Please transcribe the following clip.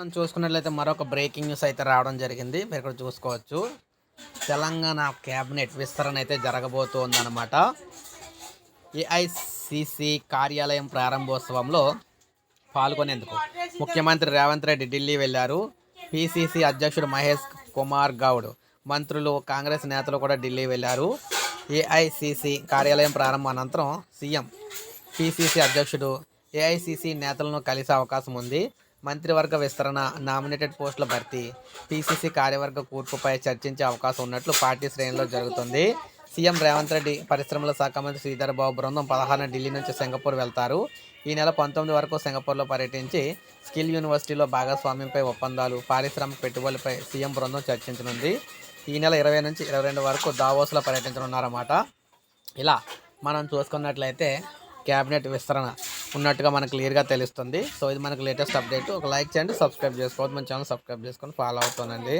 మనం చూసుకున్నట్లయితే మరొక బ్రేకింగ్ న్యూస్ అయితే రావడం జరిగింది. మీరు ఇక్కడ చూసుకోవచ్చు. తెలంగాణ క్యాబినెట్ విస్తరణ అయితే జరగబోతోందన్నమాట. ఏఐసిసి కార్యాలయం ప్రారంభోత్సవంలో పాల్గొనేందుకు ముఖ్యమంత్రి రేవంత్ రెడ్డి ఢిల్లీ వెళ్ళారు. పిసిసి అధ్యక్షుడు మహేష్ కుమార్ గౌడ్ మంత్రులు కాంగ్రెస్ నేతలు కూడా ఢిల్లీ వెళ్ళారు. ఏఐసిసి కార్యాలయం ప్రారంభం అనంతరం సీఎం పిసిసి అధ్యక్షుడు ఏఐసిసి నేతలను కలిసే అవకాశం ఉంది. మంత్రివర్గ విస్తరణ నామినేటెడ్ పోస్టుల భర్తీ పీసీసీ కార్యవర్గ కూర్పుపై చర్చించే అవకాశం ఉన్నట్లు పార్టీ శ్రేణిలో జరుగుతుంది. సీఎం రేవంత్ రెడ్డి పరిశ్రమల శాఖ మంత్రి శ్రీధర్ బాబు బృందం పదహారున ఢిల్లీ నుంచి సింగపూర్ వెళ్తారు. ఈ నెల పంతొమ్మిది వరకు సింగపూర్లో పర్యటించి స్కిల్ యూనివర్సిటీలో భాగస్వామ్యంపై ఒప్పందాలు పారిశ్రామిక పెట్టుబడులపై సీఎం బృందం చర్చించనుంది. ఈ నెల ఇరవై నుంచి ఇరవై రెండు వరకు దావోస్లో పర్యటించనున్నారన్నమాట. ఇలా మనం చూసుకున్నట్లయితే క్యాబినెట్ విస్తరణ ఉన్నట్టుగా మనకు క్లియర్గా తెలుస్తుంది. సో ఇది మనకు లేటెస్ట్ అప్డేట్. ఒక లైక్ చేయండి సబ్స్క్రైబ్ చేసుకోవద్దు. మన ఛానల్ సబ్స్క్రైబ్ చేసుకొని ఫాలో అవుతానండి